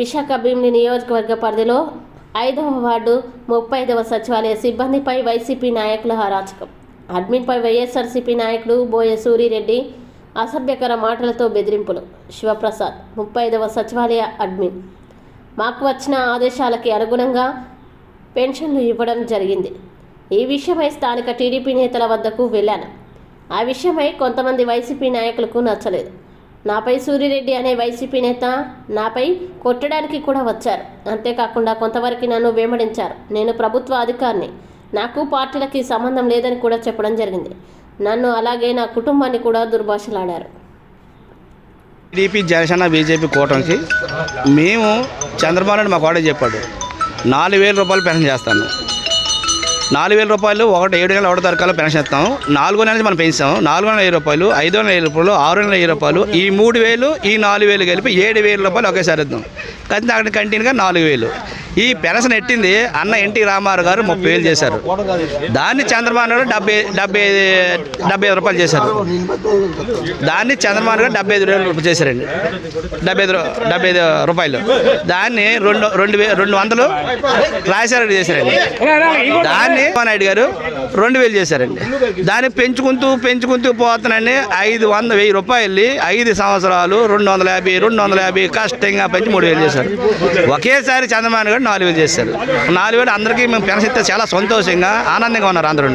విశాఖ భీమిని నియోజకవర్గ పరిధిలో ఐదవ వార్డు ముప్పై ఐదవ సచివాలయ సిబ్బందిపై వైసీపీ నాయకుల అరాచకం. అడ్మిన్పై వైఎస్ఆర్సీపీ నాయకుడు బోయ సూరిరెడ్డి అసభ్యకర మాటలతో బెదిరింపులు. శివప్రసాద్ ముప్పై ఐదవ సచివాలయ అడ్మిన్. మాకు వచ్చిన ఆదేశాలకి అనుగుణంగా పెన్షన్లు ఇవ్వడం జరిగింది. ఈ విషయమై స్థానిక టీడీపీ నేతల వద్దకు వెళ్ళాను. ఆ విషయమై కొంతమంది వైసీపీ నాయకులకు నచ్చలేదు. నాపై సూరిరెడ్డి అనే వైసీపీ నేత నాపై కొట్టడానికి కూడా వచ్చారు. అంతేకాకుండా కొంతవరకు నన్ను వెంబడించారు నేను ప్రభుత్వ అధికారిని. నాకు పార్టీలకి సంబంధం లేదని కూడా చెప్పడం జరిగింది. నన్ను అలాగే నా కుటుంబాన్ని కూడా దుర్భాషలాడారు. టీడీపీ జనసేన బీజేపీ కూటమికి మేము చంద్రబాబు నాయుడు మాకు ఒకటే చెప్పాడు. నాలుగు వేల రూపాయలు పెన్షన్ చేస్తాను. నాలుగు వేల రూపాయలు ఒకటి ఏడు నెలలు ఒకటి తరకాలు పెన్షన్ ఇస్తాం. నాలుగో నెల నుంచి మనం పెంచాం. నాలుగు వందల వెయ్యి రూపాయలు ఐదు వందల వెయ్యి రూపాయలు ఆరు వందల వెయ్యి రూపాయలు ఈ మూడు వేలు ఈ నాలుగు వేలు కలిపి ఏడు వేల రూపాయలు ఒకేసారి ఇద్దాం. కానీ అక్కడ కంటిన్యూగా నాలుగు వేలు. ఈ పెన్షన్ ఎట్టింది అన్న ఎన్టీ రామారావు గారు ముప్పై వేలు చేశారు. దాన్ని చంద్రబాబు నాయుడు డెబ్బై డెబ్బై డెబ్బై ఐదు రూపాయలు చేశారు. దాన్ని చంద్రబాబు గారు డెబ్బై ఐదు వేలు చేశారండి. డెబ్బై ఐదు డెబ్బై ఐదు రూపాయలు. దాన్ని రెండు రెండు రెండు వందలు రాజశేఖర చేశారండి. దాన్ని నాయుడు గారు రెండు వేలు చేశారండి. దాన్ని పెంచుకుంటూ పెంచుకుంటూ పోతున్నాండి ఐదు వంద వెయ్యి రూపాయలు ఐదు సంవత్సరాలు రెండు వందల యాభై రెండు వందల యాభై కష్టంగా పెంచి మూడు వేలు చేశారు. ఒకేసారి చంద్రబాబు గారు నాలుగు వేలు చేశారు. నాలుగు వేలు అందరికీ మేము పెన్షన్ ఇస్తే చాలా సంతోషంగా ఆనందంగా ఉన్నారు అందరూ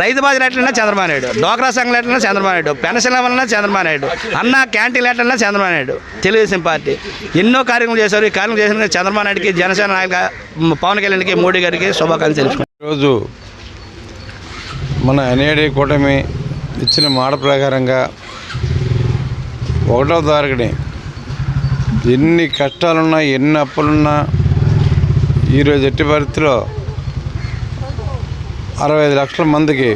రైతు బాధ్యత ఎట్లన్నా చంద్రబాబు నాయుడు. డోక్రా సంఘం ఎట్లన్నా చంద్రబాబు నాయుడు. పెన్షన్ వలన చంద్రబాబు నాయుడు. అన్న క్యాంటీన్ ఎట్లన్నా చంద్రబాబు నాయుడు. తెలుగుదేశం పార్టీ. ఎన్నో కార్యక్రమాలు చేశారు. ఈ కార్యక్రమం చేసిన చంద్రబాబు నాయుడుకి జనసేన నాయక పవన్ కళ్యాణ్కి మోడీ గారికి శుభాకాంక్షలు తెలుసుకుంటాం ఈరోజు మన ఎన్ఏడి కూటమి ఇచ్చిన మాట ప్రకారంగా ఒకటో తారీఖుని ఎన్ని కష్టాలున్నా ఎన్ని అప్పులున్నా ఈరోజు ఎట్టి పరిస్థితిలో అరవై ఐదు లక్షల మందికి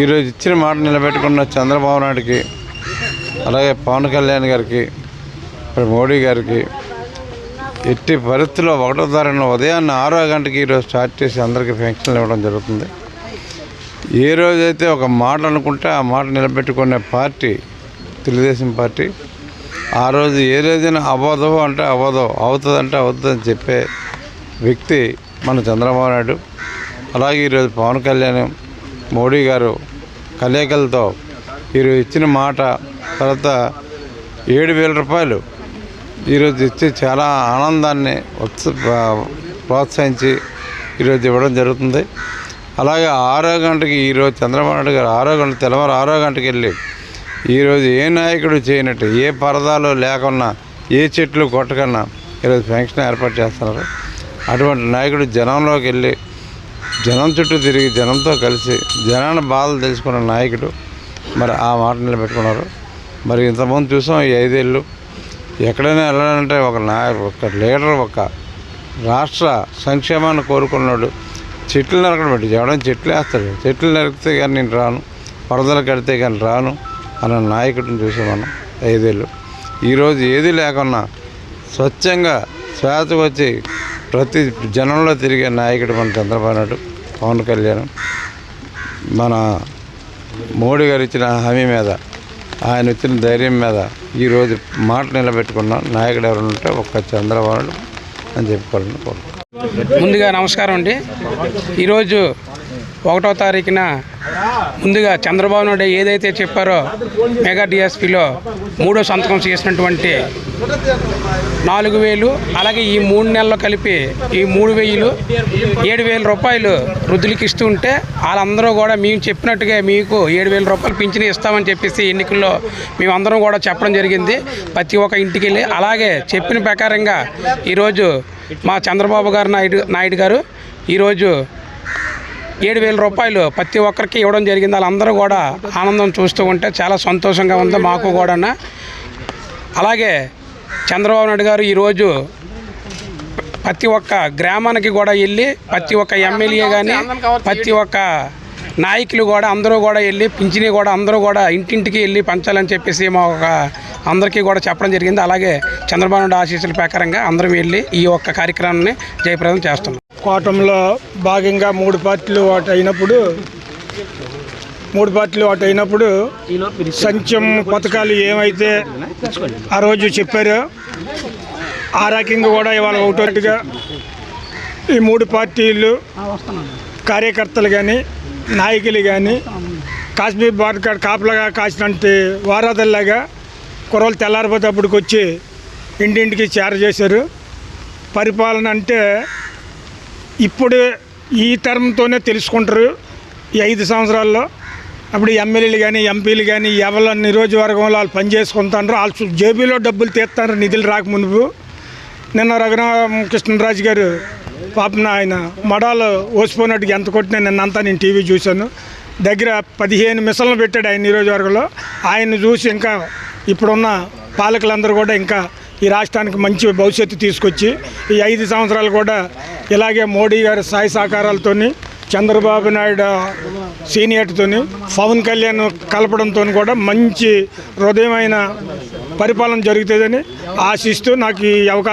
ఈరోజు ఇచ్చిన మాట నిలబెట్టుకున్న చంద్రబాబు నాయుడికి అలాగే పవన్ కళ్యాణ్ గారికి మోడీ గారికి ఎట్టి పరిస్థితుల్లో ఒకటో తారీఖున ఉదయాన్నే ఆరో గంటకి ఈరోజు స్టార్ట్ చేసి అందరికీ పెన్షన్లు ఇవ్వడం జరుగుతుంది. ఏ రోజైతే ఒక మాట అనుకుంటే ఆ మాట నిలబెట్టుకునే పార్టీ తెలుగుదేశం పార్టీ ఆ రోజు ఏ రోజైనా అవ్వదు అంటే అవ్వదు అవుతుంది అంటే అవుతుందని చెప్పే వ్యక్తి మన చంద్రబాబు నాయుడు. అలాగే ఈరోజు పవన్ కళ్యాణ్ మోడీ గారు కలయికలతో ఈరోజు ఇచ్చిన మాట తర్వాత ఏడు వేల రూపాయలు ఈరోజు ఇచ్చి చాలా ఆనందాన్ని ఉత్స ప్రోత్సహించి ఈరోజు ఇవ్వడం జరుగుతుంది. అలాగే ఆరో గంటకి ఈరోజు చంద్రబాబు నాయుడు గారు ఆరో గంట తెల్లవారు ఆరో గంటకి వెళ్ళి ఈరోజు ఏ నాయకుడు చేయనట్టు ఏ పరదాలు లేకున్నా ఏ చెట్లు కొట్టకన్నా ఈరోజు ఫంక్షన్ ఏర్పాటు చేస్తున్నారు. అటువంటి నాయకుడు జనంలోకి వెళ్ళి జనం చుట్టూ తిరిగి జనంతో కలిసి జనాన్ని బాధలు తెలుసుకున్న నాయకుడు మరి ఆ మాట నిలబెట్టుకున్నారు. మరి ఇంతకుముందు చూసాం ఈ ఐదేళ్ళు. ఎక్కడైనా వెళ్ళాలంటే ఒక నాయ ఒక లీడర్ ఒక రాష్ట్ర సంక్షేమాన్ని కోరుకున్నాడు చెట్లు నరకడం పెట్టి ఎవడైనా చెట్లు వేస్తాడు. చెట్లు నరికితే కానీ నేను రాను వరదలు కడితే కానీ రాను. అన్న నాయకుడిని చూసాం మనం ఐదేళ్ళు. ఈరోజు ఏది లేకున్నా స్వచ్ఛంగా శ్వాస వచ్చి ప్రతి జనంలో తిరిగే నాయకుడు మన చంద్రబాబు నాయుడు పవన్ కళ్యాణ్. మన మోడీ గారు ఇచ్చిన హామీ మీద ఆయన ఇచ్చిన ధైర్యం మీద ఈరోజు మాట నిలబెట్టుకున్న నాయకుడు ఎవరు ఉంటే ఒక్క చంద్రబాబు నాయుడు అని చెప్పుకోవాలని కోరుకుంటున్నాను ముందుగా నమస్కారం అండి. ఈరోజు ఒకటో తారీఖున ముందుగా చంద్రబాబు నాయుడు ఏదైతే చెప్పారో మెగా డిఎస్పిలో మూడో సంతకం చేసినటువంటి నాలుగు వేలు అలాగే ఈ మూడు నెలలు కలిపి ఈ మూడు వేలు ఏడు వేల రూపాయలు వృద్ధులకి ఇస్తూ ఉంటే వాళ్ళందరూ కూడా మేము చెప్పినట్టుగా మీకు ఏడు వేల రూపాయలు పింఛను ఇస్తామని చెప్పేసి ఎన్నికల్లో మేమందరం కూడా చెప్పడం జరిగింది. ప్రతి ఒక్క ఇంటికి వెళ్ళి అలాగే చెప్పిన ప్రకారంగా ఈరోజు మా చంద్రబాబు గారు నాయుడు నాయుడు గారు ఈరోజు ఏడు వేల రూపాయలు ప్రతి ఒక్కరికి ఇవ్వడం జరిగింది. వాళ్ళందరూ కూడా ఆనందం చూస్తూ ఉంటే చాలా సంతోషంగా ఉంది మాకు కూడా అలాగే చంద్రబాబు నాయుడు గారు ఈరోజు ప్రతి ఒక్క గ్రామానికి కూడా వెళ్ళి ప్రతి ఒక్క ఎమ్మెల్యే కానీ ప్రతి ఒక్క నాయకులు కూడా అందరూ కూడా వెళ్ళి పింఛని కూడా అందరూ కూడా ఇంటింటికి వెళ్ళి పంచాలని చెప్పేసి మా ఒక అందరికీ కూడా చెప్పడం జరిగింది. అలాగే చంద్రబాబు నాయుడు ఆశీస్సుల ప్రకారంగా అందరం వెళ్ళి ఈ ఒక్క కార్యక్రమాన్ని జయప్రదం చేస్తున్నాం. కూటమిలో భాగంగా మూడు పార్టీలు ఓటు అయినప్పుడు మూడు పార్టీలు ఓటు అయినప్పుడు సంచం పథకాలు ఏమైతే ఆ రోజు చెప్పారో ఆ రకంగా కూడా ఇవాళ ఒకటోటిగా ఈ మూడు పార్టీలు కార్యకర్తలు కానీ నాయకులు కానీ కాశ్మీర్ బార్డర్ కాడ కాపలాగా కాసినట్టు వారాదల్లాగా కుర్రలు తెల్లారిపోతేప్పటికి వచ్చి ఇంటింటికి చేర చేశారు. పరిపాలన అంటే ఇప్పుడు ఈ తరంతోనే తెలుసుకుంటారు. ఈ ఐదు సంవత్సరాల్లో అప్పుడు ఎమ్మెల్యేలు కానీ ఎంపీలు కానీ ఎవరి నిరోజకవర్గంలో వాళ్ళు పనిచేసుకుంటారు వాళ్ళు జేబీలో డబ్బులు తీస్తారు నిధులు రాకమునుపు నిన్న రఘురామకృష్ణరాజు గారు పాపన ఆయన మడాలు ఓసిపోయినట్టుగా ఎంత కొట్టినా నిన్నంతా నేను టీవీ చూశాను. దగ్గర పదిహేను మిషన్లు పెట్టాడు ఆయన నియోజకవర్గంలో. ఆయన్ని చూసి ఇంకా ఇప్పుడున్న పాలకులందరూ కూడా ఇంకా ఈ రాష్ట్రానికి మంచి భవిష్యత్తు తీసుకొచ్చి ఈ ఐదు సంవత్సరాలు కూడా ఇలాగే మోడీ గారి సాయి సహకారాలతోని చంద్రబాబు నాయుడు సీనియర్తోని పవన్ కళ్యాణ్ కలపడంతో కూడా మంచి హృదయమైన పరిపాలన జరుగుతుందని ఆశిస్తూ నాకు ఈ అవకాశం